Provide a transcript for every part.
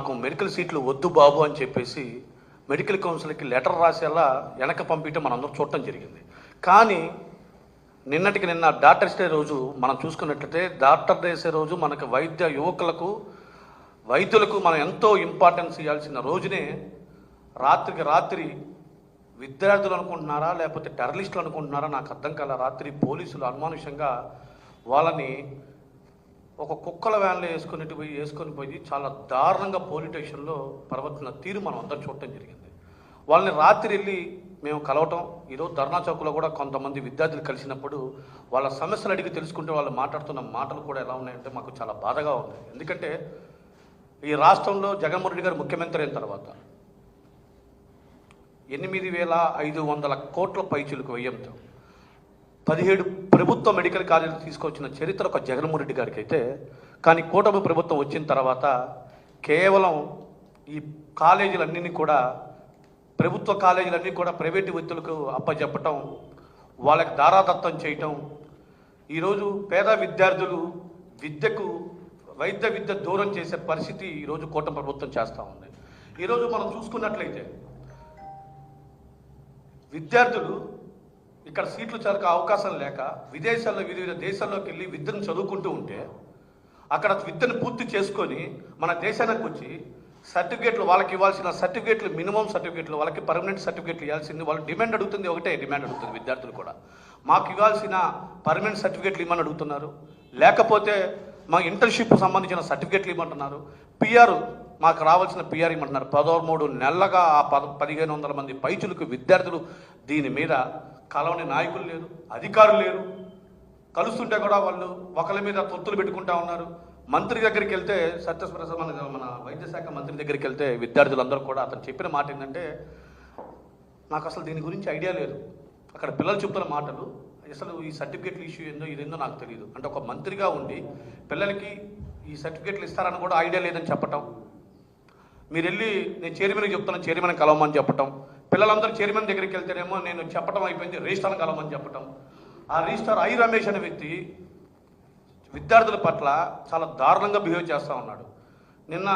నాకు మెడికల్ సీట్లు వద్దు బాబు అని చెప్పేసి మెడికల్ కౌన్సిల్కి లెటర్ రాసేలా వెనక పంపించడం మనందరం చూడటం జరిగింది. కానీ నిన్నటికి నిన్న డాక్టర్స్ డే రోజు మనం చూసుకున్నట్లయితే డాక్టర్ డేసే రోజు మనకు వైద్య యువకులకు వైద్యులకు మనం ఎంతో ఇంపార్టెన్స్ ఇవ్వాల్సిన రోజునే రాత్రికి రాత్రి విద్యార్థులు అనుకుంటున్నారా లేకపోతే టెర్రలిస్టులు అనుకుంటున్నారా నాకు అర్థం కాల రాత్రి పోలీసులు అనుమానుషంగా వాళ్ళని ఒక కుక్కల వ్యాన్లో వేసుకుని పోయి వేసుకొని పోయి చాలా దారుణంగా పోలీస్ స్టేషన్లో ప్రవర్తన తీరు మనం అందరం చూడటం జరిగింది. వాళ్ళని రాత్రి వెళ్ళి మేము కలవటం ఈరోజు ధర్నా చౌక్లో కూడా కొంతమంది విద్యార్థులు కలిసినప్పుడు వాళ్ళ సమస్యలు అడిగి తెలుసుకుంటే వాళ్ళు మాట్లాడుతున్న మాటలు కూడా ఎలా ఉన్నాయంటే మాకు చాలా బాధగా ఉంది. ఎందుకంటే ఈ రాష్ట్రంలో జగన్మోహన్ రెడ్డి గారు ముఖ్యమంత్రి అయిన తర్వాత ఎనిమిది వేల ఐదు వందల కోట్ల పైచులకు వ్యయంతో పదిహేడు ప్రభుత్వ మెడికల్ కాలేజీలు తీసుకొచ్చిన చరిత్ర ఒక జగన్మోహన్ రెడ్డి గారికి అయితే కానీ కూటమి ప్రభుత్వం వచ్చిన తర్వాత కేవలం ఈ కాలేజీలన్నీ కూడా ప్రభుత్వ కాలేజీలన్నీ కూడా ప్రైవేటు వ్యక్తులకు అప్పచెప్పటం వాళ్ళకి దారాదత్తం చేయటం ఈరోజు పేద విద్యార్థులు విద్యకు వైద్య విద్య దూరం చేసే పరిస్థితి ఈరోజు కూటమి ప్రభుత్వం చేస్తూ ఉంది. ఈరోజు మనం చూసుకున్నట్లయితే విద్యార్థులు ఇక్కడ సీట్లు చదక అవకాశం లేక విదేశాల్లో వివిధ దేశాల్లోకి వెళ్ళి విద్యను చదువుకుంటూ ఉంటే అక్కడ విద్యను పూర్తి చేసుకొని మన దేశానికి వచ్చి సర్టిఫికేట్లు వాళ్ళకి ఇవ్వాల్సిన సర్టిఫికేట్లు మినిమం సర్టిఫికేట్లు వాళ్ళకి పర్మనెంట్ సర్టిఫికేట్లు ఇవ్వాల్సింది వాళ్ళు డిమాండ్ అడుగుతుంది ఒకటే డిమాండ్ అడుగుతుంది విద్యార్థులు కూడా. మాకు ఇవ్వాల్సిన పర్మనెంట్ సర్టిఫికేట్లు ఇవ్వమని అడుగుతున్నారు. లేకపోతే మా ఇంటర్న్షిప్ సంబంధించిన సర్టిఫికేట్లు ఇవ్వమంటున్నారు. పిఆర్ మాకు రావాల్సిన పిఆర్ ఇవ్వమంటున్నారు. పదమూడు నెలలుగా ఆ పద పదిహేను వందల మంది పైచులకు విద్యార్థులు దీని మీద కలవని నాయకులు లేరు అధికారులు లేరు. కలుస్తుంటే కూడా వాళ్ళు ఒకరి మీద తొత్తులు పెట్టుకుంటా ఉన్నారు. మంత్రి దగ్గరికి వెళ్తే సత్యప్రసాద్ మన మన వైద్య శాఖ మంత్రి దగ్గరికి వెళ్తే విద్యార్థులందరూ కూడా అతను చెప్పిన మాట ఏంటంటే నాకు అసలు దీని గురించి ఐడియా లేదు. అక్కడ పిల్లలు చెప్తున్న మాటలు అసలు ఈ సర్టిఫికేట్లు ఇష్యూ ఏందో ఇదేందో నాకు తెలియదు అంటే ఒక మంత్రిగా ఉండి పిల్లలకి ఈ సర్టిఫికేట్లు ఇస్తారని కూడా ఐడియా లేదని చెప్పటం. మీరు వెళ్ళి నేను చైర్మన్కి చెప్తాను చైర్మన్ కలవమని చెప్పటం. పిల్లలందరూ చైర్మన్ దగ్గరికి వెళ్తేనేమో నేను చెప్పటం అయిపోయింది రిజిస్టర్ కలమని చెప్పటం. ఆ రిజిస్టార్ ఐ రమేష్ అనే వ్యక్తి విద్యార్థుల పట్ల చాలా దారుణంగా బిహేవ్ చేస్తూ ఉన్నాడు. నిన్న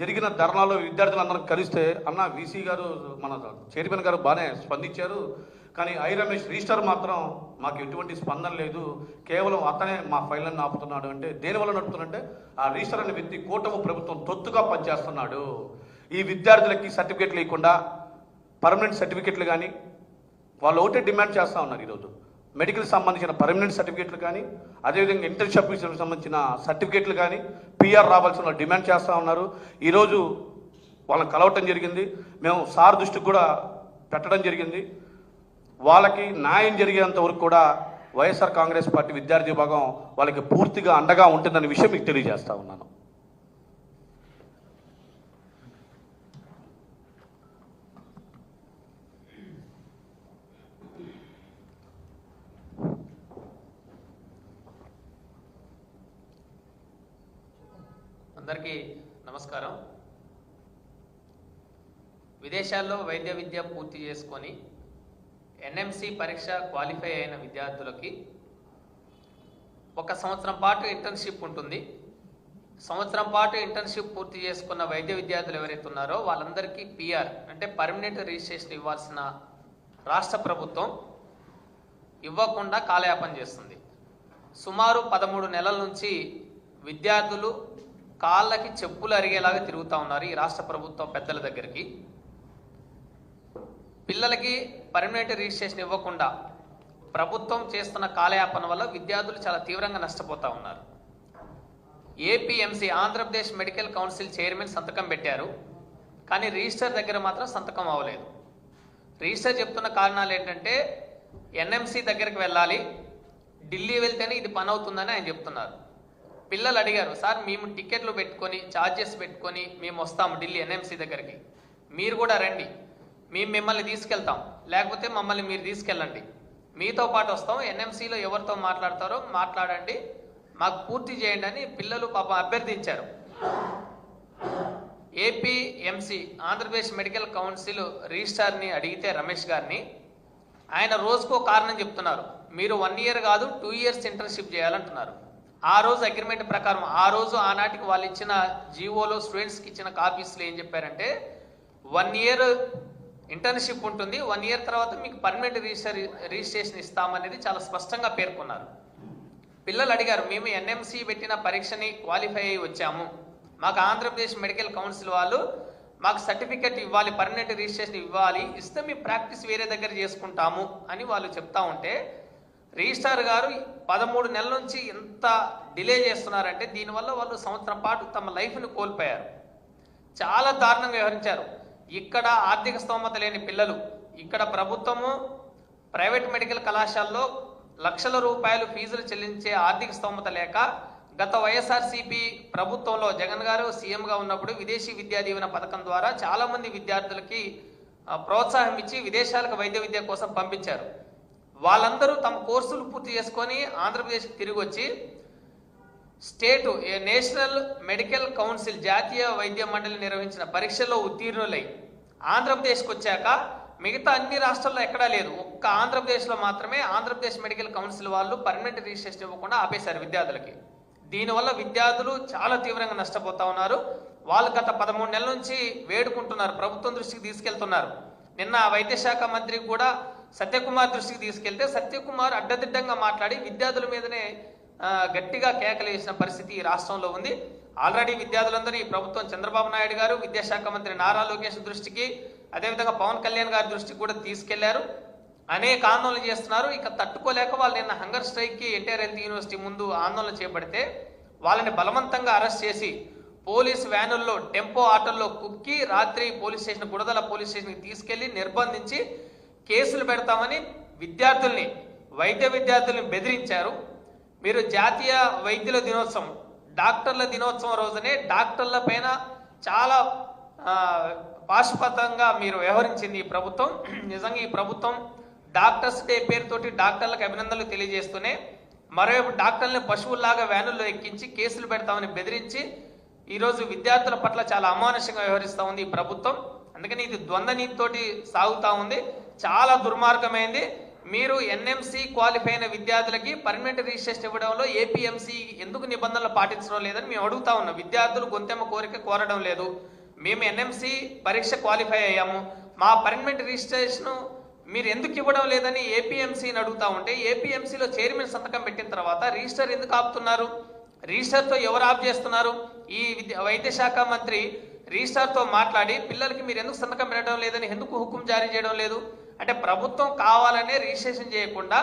జరిగిన ధర్నాలో విద్యార్థులందరం కలిస్తే అన్న వీసీ గారు మన చైర్మన్ గారు బాగానే స్పందించారు. కానీ ఐ రమేష్ రిజిస్టర్ మాత్రం మాకు ఎటువంటి స్పందన లేదు. కేవలం అతనే మా ఫైళ్ళని ఆపుతున్నాడు అంటే దేనివల్ల నడుపుతున్నాడంటే ఆ రిజిస్టర్ అనే వ్యక్తి కూటమి ప్రభుత్వం తొత్తుగా పనిచేస్తున్నాడు. ఈ విద్యార్థులకి సర్టిఫికేట్ లేకుండా పర్మనెంట్ సర్టిఫికేట్లు కానీ వాళ్ళు ఒకటే డిమాండ్ చేస్తూ ఉన్నారు ఈరోజు. మెడికల్ సంబంధించిన పర్మనెంట్ సర్టిఫికేట్లు కానీ అదేవిధంగా ఇంటర్న్షిప్ సంబంధించిన సర్టిఫికేట్లు కానీ పిఆర్ రావాల్సిన వాళ్ళు డిమాండ్ చేస్తూ ఉన్నారు. ఈరోజు వాళ్ళని కలవటం జరిగింది. మేము సార్ దృష్టికి కూడా పెట్టడం జరిగింది. వాళ్ళకి న్యాయం జరిగేంత వరకు కూడా వైఎస్ఆర్ కాంగ్రెస్ పార్టీ విద్యార్థి విభాగం వాళ్ళకి పూర్తిగా అండగా ఉంటుందనే విషయం మీకు తెలియజేస్తా ఉన్నాను. అందరికీ నమస్కారం. విదేశాల్లో వైద్య విద్య పూర్తి చేసుకొని ఎన్ఎంసి పరీక్ష క్వాలిఫై అయిన విద్యార్థులకి ఒక సంవత్సరం పాటు ఇంటర్న్షిప్ ఉంటుంది. సంవత్సరం పాటు ఇంటర్న్షిప్ పూర్తి చేసుకున్న వైద్య విద్యార్థులు ఎవరైతే ఉన్నారో వాళ్ళందరికీ పిఆర్ అంటే పర్మనెంట్ రిజిస్ట్రేషన్ ఇవ్వాల్సిన రాష్ట్ర ప్రభుత్వం ఇవ్వకుండా కాలయాపన చేస్తుంది. సుమారు పదమూడు నెలల నుంచి విద్యార్థులు కాళ్ళకి చెప్పులు అరిగేలాగా తిరుగుతూ ఉన్నారు ఈ రాష్ట్ర ప్రభుత్వం పెద్దల దగ్గరికి. పిల్లలకి పర్మనెంట్ రిజిస్ట్రేషన్ ఇవ్వకుండా ప్రభుత్వం చేస్తున్న కాలయాపన వల్ల విద్యార్థులు చాలా తీవ్రంగా నష్టపోతూ ఉన్నారు. APMC Andhra Pradesh medical council chairman సంతకం పెట్టారు కానీ రిజిస్టర్ దగ్గర మాత్రం సంతకం అవ్వలేదు. రిజిస్టర్ చెప్తున్న కారణాలు ఏంటంటే ఎన్ఎంసి దగ్గరికి వెళ్ళాలి ఢిల్లీ వెళ్తేనే ఇది పని అవుతుందని ఆయన చెప్తున్నారు. పిల్లలు అడిగారు సార్ మేము టికెట్లు పెట్టుకొని ఛార్జెస్ పెట్టుకొని మేము వస్తాము ఢిల్లీ ఎన్ఎంసి దగ్గరికి. మీరు కూడా రండి. మేము మిమ్మల్ని తీసుకెళ్తాం. లేకపోతే మమ్మల్ని మీరు తీసుకెళ్ళండి. మీతో పాటు వస్తాం. ఎన్ఎంసీలో ఎవరితో మాట్లాడతారో మాట్లాడండి. మాకు పూర్తి చేయండి అని పిల్లలు పాపం అభ్యర్థించారు. ఏపీఎంసి ఆంధ్రప్రదేశ్ మెడికల్ కౌన్సిల్ రిజిస్టార్ని అడిగితే రమేష్ గారిని ఆయన రోజుకో కారణం చెప్తున్నారు. మీరు వన్ ఇయర్ కాదు టూ ఇయర్స్ ఇంటర్న్షిప్ చేయాలంటున్నారు. ఆ రోజు అగ్రిమెంట్ ప్రకారం ఆ రోజు ఆనాటికి వాళ్ళు ఇచ్చిన జీవోలో స్టూడెంట్స్కి ఇచ్చిన కాపీస్లో ఏం చెప్పారంటే వన్ ఇయర్ ఇంటర్న్షిప్ ఉంటుంది. వన్ ఇయర్ తర్వాత మీకు పర్మనెంట్ రిజిస్టర్ రిజిస్ట్రేషన్ ఇస్తామనేది చాలా స్పష్టంగా పేర్కొన్నారు. పిల్లలు అడిగారు మేము ఎన్ఎంసి పెట్టిన పరీక్షని క్వాలిఫై అయ్యి వచ్చాము. మాకు ఆంధ్రప్రదేశ్ మెడికల్ కౌన్సిల్ వాళ్ళు మాకు సర్టిఫికెట్ ఇవ్వాలి పర్మనెంట్ రిజిస్ట్రేషన్ ఇవ్వాలి. ఇస్తే మేము ప్రాక్టీస్ వేరే దగ్గర చేసుకుంటాము అని వాళ్ళు చెప్తా ఉంటే రిజిస్ట్రార్ గారు పదమూడు నెలల నుంచి ఎంత డిలే చేస్తున్నారంటే దీనివల్ల వాళ్ళు సంవత్సరం పాటు తమ లైఫ్ని కోల్పోయారు. చాలా దారుణంగా వ్యవహరించారు. ఇక్కడ ఆర్థిక స్తోమత లేని పిల్లలు ఇక్కడ ప్రభుత్వము ప్రైవేట్ మెడికల్ కళాశాలలో లక్షల రూపాయలు ఫీజులు చెల్లించే ఆర్థిక స్తోమత లేక గత వైఎస్ఆర్సీపీ ప్రభుత్వంలో జగన్ గారు సీఎంగా ఉన్నప్పుడు విదేశీ విద్యా దీవెన పథకం ద్వారా చాలామంది విద్యార్థులకి ప్రోత్సాహం ఇచ్చి విదేశాలకు వైద్య విద్య కోసం పంపించారు. వాళ్ళందరూ తమ కోర్సులు పూర్తి చేసుకొని ఆంధ్రప్రదేశ్కి తిరిగి వచ్చి స్టేటు ఏ నేషనల్ మెడికల్ కౌన్సిల్ జాతీయ వైద్య మండలి నిర్వహించిన పరీక్షల్లో ఉత్తీర్ణులై ఆంధ్రప్రదేశ్కి వచ్చాక మిగతా అన్ని రాష్ట్రాల్లో ఎక్కడా లేదు. ఒక్క ఆంధ్రప్రదేశ్లో మాత్రమే ఆంధ్రప్రదేశ్ మెడికల్ కౌన్సిల్ వాళ్ళు పర్మనెంట్ రిజిస్ట్రేషన్ ఇవ్వకుండా ఆపేశారు విద్యార్థులకి. దీనివల్ల విద్యార్థులు చాలా తీవ్రంగా నష్టపోతా ఉన్నారు. వాళ్ళు గత పదమూడు నెలల నుంచి వేడుకుంటున్నారు. ప్రభుత్వం దృష్టికి తీసుకెళ్తున్నారు. నిన్న వైద్యశాఖ మంత్రి కూడా సత్యకుమార్ దృష్టికి తీసుకెళ్తే సత్యకుమార్ అడ్డదిడ్డంగా మాట్లాడి విద్యార్థుల మీదనే గట్టిగా కేకలు వేసిన పరిస్థితి ఈ రాష్ట్రంలో ఉంది. ఆల్రెడీ విద్యార్థులందరూ ఈ ప్రభుత్వం చంద్రబాబు నాయుడు గారు విద్యాశాఖ మంత్రి నారా లోకేష్ దృష్టికి అదేవిధంగా పవన్ కళ్యాణ్ గారి దృష్టికి కూడా తీసుకెళ్ళారు. అనేక ఆందోళనలు చేస్తున్నారు. ఇక తట్టుకోలేక వాళ్ళు నిన్న హంగర్ స్ట్రైక్కి ఎన్టీఆర్ హెల్త్ యూనివర్సిటీ ముందు ఆందోళన చేపడితే వాళ్ళని బలవంతంగా అరెస్ట్ చేసి పోలీస్ వ్యానుల్లో టెంపో ఆటోల్లో కుక్కి రాత్రి పోలీస్ స్టేషన్ గుడదల పోలీస్ స్టేషన్కి తీసుకెళ్ళి నిర్బంధించి కేసులు పెడతామని విద్యార్థుల్ని వైద్య విద్యార్థుల్ని బెదిరించారు. మీరు జాతీయ వైద్యుల దినోత్సవం డాక్టర్ల దినోత్సవం రోజునే డాక్టర్ల పైన చాలా పాశుపతంగా మీరు వ్యవహరించింది ఈ ప్రభుత్వం. నిజంగా ఈ ప్రభుత్వం డాక్టర్స్ డే పేరుతోటి డాక్టర్లకు అభినందనలు తెలియజేస్తూనే మరోవైపు డాక్టర్లను పశువుల్లాగా వ్యానుల్లో ఎక్కించి కేసులు పెడతామని బెదిరించి ఈరోజు విద్యార్థుల పట్ల చాలా అమానుషంగా వ్యవహరిస్తూ ఉంది ఈ ప్రభుత్వం. అందుకని ఇది ద్వంద్వ నీతితోటి సాగుతూ ఉంది. చాలా దుర్మార్గమైంది. మీరు ఎన్ఎంసి క్వాలిఫై అయిన విద్యార్థులకి పర్మనెంట్ రిజిస్ట్రేషన్ ఇవ్వడంలో ఏపీఎంసీ ఎందుకు నిబంధనలు పాటించడం లేదని మేము అడుగుతా ఉన్నాం. విద్యార్థులు గొంతెమ్మ కోరిక కోరడం లేదు. మేము ఎన్ఎంసి పరీక్ష క్వాలిఫై అయ్యాము. మా పర్మనెంట్ రిజిస్ట్రేషన్ మీరు ఎందుకు ఇవ్వడం లేదని ఏపీఎంసీని అడుగుతా ఉంటే ఏపీఎంసీలో చైర్మన్ సంతకం పెట్టిన తర్వాత రిజిస్టర్ ఎందుకు ఆపుతున్నారు? రిజిస్టర్తో ఎవరు ఆఫ్ చేస్తున్నారు? ఈ విద్య వైద్య శాఖ మంత్రి రిజిస్టర్తో మాట్లాడి పిల్లలకి మీరు ఎందుకు సంతకం పెట్టడం లేదని ఎందుకు హుకుం జారీ చేయడం లేదు? అంటే ప్రభుత్వం కావాలనే రిజిస్ట్రేషన్ చేయకుండా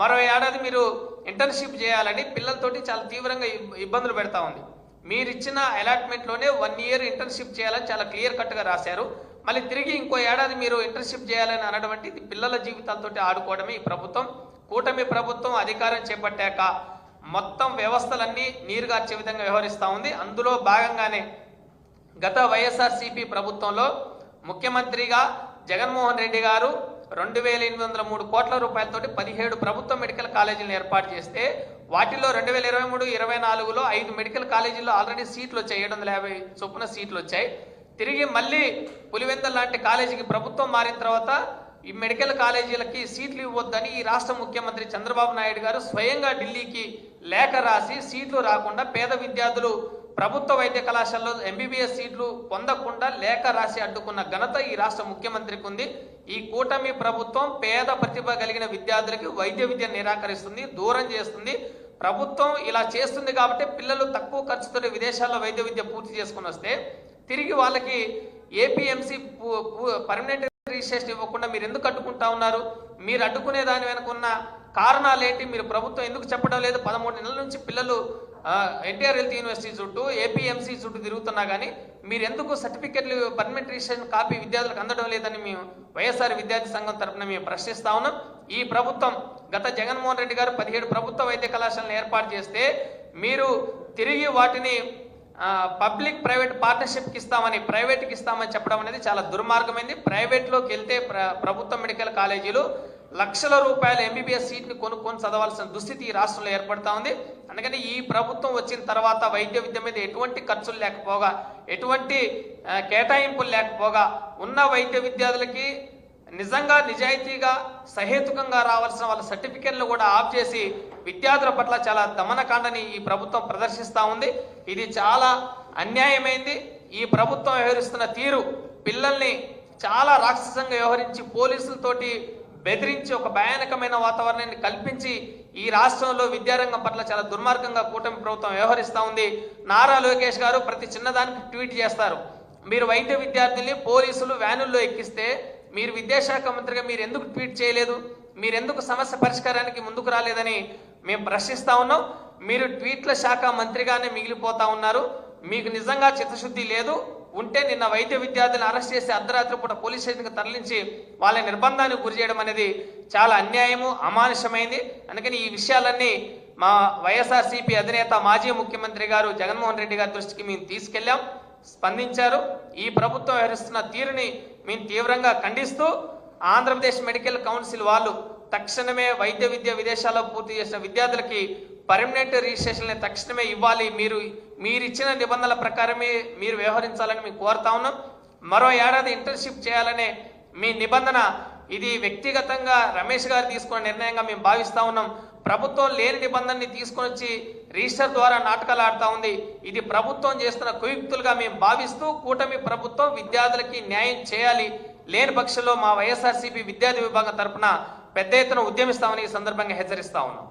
మరో ఏడాది మీరు ఇంటర్న్షిప్ చేయాలని పిల్లలతోటి చాలా తీవ్రంగా ఇబ్బందులు పెడతా ఉంది. మీరు ఇచ్చిన అలాట్మెంట్లోనే వన్ ఇయర్ ఇంటర్న్షిప్ చేయాలని చాలా క్లియర్ కట్గా రాశారు. మళ్ళీ తిరిగి ఇంకో ఏడాది మీరు ఇంటర్న్షిప్ చేయాలని అనటువంటి పిల్లల జీవితాలతోటి ఆడుకోవడమే ఈ ప్రభుత్వం. కూటమి ప్రభుత్వం అధికారం చేపట్టాక మొత్తం వ్యవస్థలన్నీ నీరుగార్చే విధంగా వ్యవహరిస్తూ ఉంది. అందులో భాగంగానే గత వైఎస్ఆర్సీపీ ప్రభుత్వంలో ముఖ్యమంత్రిగా జగన్మోహన్ రెడ్డి గారు రెండు వేల ఎనిమిది వందల మూడు కోట్ల రూపాయలతోటి పదిహేడు ప్రభుత్వ మెడికల్ కాలేజీలను ఏర్పాటు చేస్తే వాటిల్లో రెండు వేల ఇరవై మూడు ఇరవై నాలుగులో ఐదు మెడికల్ కాలేజీల్లో ఆల్రెడీ సీట్లు వచ్చాయి. ఏడు వందల యాభై చొప్పున సీట్లు వచ్చాయి. తిరిగి మళ్ళీ పులివెందల్ లాంటి కాలేజీకి ప్రభుత్వం మారిన తర్వాత ఈ మెడికల్ కాలేజీలకి సీట్లు ఇవ్వద్దని ఈ రాష్ట్ర ముఖ్యమంత్రి చంద్రబాబు నాయుడు గారు స్వయంగా ఢిల్లీకి లేఖ రాసి సీట్లు రాకుండా పేద విద్యార్థులు ప్రభుత్వ వైద్య కళాశాలలో ఎంబీబీఎస్ సీట్లు పొందకుండా లేఖ రాసి అడ్డుకున్న ఘనత ఈ రాష్ట్ర ముఖ్యమంత్రికి ఉంది. ఈ కూటమి ప్రభుత్వం పేద ప్రతిభ కలిగిన విద్యార్థులకి వైద్య విద్య నిరాకరిస్తుంది దూరం చేస్తుంది. ప్రభుత్వం ఇలా చేస్తుంది కాబట్టి పిల్లలు తక్కువ ఖర్చుతో విదేశాల్లో వైద్య విద్య పూర్తి చేసుకుని వస్తే తిరిగి వాళ్ళకి ఏపీఎంసీ పర్మనెంట్ రిజిస్ట్రేషన్ ఇవ్వకుండా మీరు ఎందుకు అడ్డుకుంటా ఉన్నారు? మీరు అడ్డుకునే దాని వెనుకున్న కారణాలు ఏంటి మీరు ప్రభుత్వం ఎందుకు చెప్పడం లేదు? పదమూడు నెలల నుంచి పిల్లలు ఎన్టీఆర్ హెల్త్ యూనివర్సిటీ చుట్టూ ఏపీఎంసీ చుట్టూ తిరుగుతున్నా కానీ మీరు ఎందుకు సర్టిఫికెట్లు పర్మనెంట్ రిజిస్ట్రేషన్ కాపీ విద్యార్థులకు అందడం లేదని మేము వైఎస్ఆర్ విద్యార్థి సంఘం తరఫున మేము ప్రశ్నిస్తా ఉన్నాం. ఈ ప్రభుత్వం గత జగన్మోహన్ రెడ్డి గారు పదిహేడు ప్రభుత్వ వైద్య కళాశాలను ఏర్పాటు చేస్తే మీరు తిరిగి వాటిని పబ్లిక్ ప్రైవేట్ పార్ట్నర్షిప్కి ఇస్తామని ప్రైవేట్కి ఇస్తామని చెప్పడం అనేది చాలా దుర్మార్గమైంది. ప్రైవేట్లోకి వెళ్తే ప్ర ప్రభుత్వ మెడికల్ కాలేజీలు లక్షల రూపాయల ఎంబీబీఎస్ సీట్ని కొనుక్కొని చదవాల్సిన దుస్థితి ఈ రాష్ట్రంలో ఏర్పడతా ఉంది. అందుకని ఈ ప్రభుత్వం వచ్చిన తర్వాత వైద్య విద్య మీద ఎటువంటి ఖర్చులు లేకపోగా ఎటువంటి కేటాయింపులు లేకపోగా ఉన్న వైద్య విద్యార్థులకి నిజంగా నిజాయితీగా సహేతుకంగా రావాల్సిన వాళ్ళ సర్టిఫికెట్లు కూడా ఆఫ్ చేసి విద్యార్థుల పట్ల చాలా దమనకాండని ఈ ప్రభుత్వం ప్రదర్శిస్తూ ఉంది. ఇది చాలా అన్యాయమైంది. ఈ ప్రభుత్వం వ్యవహరిస్తున్న తీరు పిల్లల్ని చాలా రాక్షసంగా వ్యవహరించి పోలీసులతోటి బెదిరించి ఒక భయానకమైన వాతావరణాన్ని కల్పించి ఈ రాష్ట్రంలో విద్యారంగం పట్ల చాలా దుర్మార్గంగా కూటమి ప్రభుత్వం వ్యవహరిస్తూ ఉంది. నారా లోకేష్ గారు ప్రతి చిన్నదానికి ట్వీట్ చేస్తారు. మీరు వైద్య విద్యార్థుల్ని పోలీసులు వ్యానుల్లో ఎక్కిస్తే మీరు విద్యాశాఖ మంత్రిగా మీరు ఎందుకు ట్వీట్ చేయలేదు? మీరు ఎందుకు సమస్య పరిష్కారానికి ముందుకు రాలేదని మేము ప్రశ్నిస్తా ఉన్నాం. మీరు ట్వీట్ల శాఖ మంత్రిగానే మిగిలిపోతా ఉన్నారు. మీకు నిజంగా చిత్తశుద్ధి లేదు. ఉంటే నిన్న వైద్య విద్యార్థులను అరెస్ట్ చేసి అర్ధరాత్రి పూట పోలీస్ స్టేషన్కి తరలించి వాళ్ళ నిర్బంధానికి గురి చేయడం అనేది చాలా అన్యాయము అమానుషమైంది. అందుకని ఈ విషయాలన్నీ మా వైఎస్ఆర్సీపీ అధినేత మాజీ ముఖ్యమంత్రి గారు జగన్మోహన్ రెడ్డి గారి దృష్టికి మేము తీసుకెళ్ళాం స్పందించారు. ఈ ప్రభుత్వం వ్యవహరిస్తున్న తీరుని మేము తీవ్రంగా ఖండిస్తూ ఆంధ్రప్రదేశ్ మెడికల్ కౌన్సిల్ వాళ్ళు తక్షణమే వైద్య విద్య విదేశాల్లో పూర్తి చేసిన విద్యార్థులకి పర్మనెంట్ రిజిస్ట్రేషన్ తక్షణమే ఇవ్వాలి. మీరు మీరు ఇచ్చిన నిబంధనల ప్రకారమే మీరు వ్యవహరించాలని మేము కోరుతా ఉన్నాం. మరో ఏడాది ఇంటర్న్షిప్ చేయాలనే మీ నిబంధన ఇది వ్యక్తిగతంగా రమేష్ గారు తీసుకున్న నిర్ణయంగా మేము భావిస్తా ఉన్నాం. ప్రభుత్వం లేని నిబంధనని తీసుకొని వచ్చి రిజిస్టర్ ద్వారా నాటకాలు ఆడుతా ఉంది. ఇది ప్రభుత్వం చేస్తున్న కుయుక్తులుగా మేము భావిస్తూ కూటమి ప్రభుత్వం విద్యార్థులకి న్యాయం చేయాలి. లేని పక్షంలో మా వైఎస్ఆర్సీపీ విద్యార్థి విభాగం తరపున పెద్ద ఎత్తున ఉద్యమిస్తామని ఈ సందర్భంగా హెచ్చరిస్తా ఉన్నాం.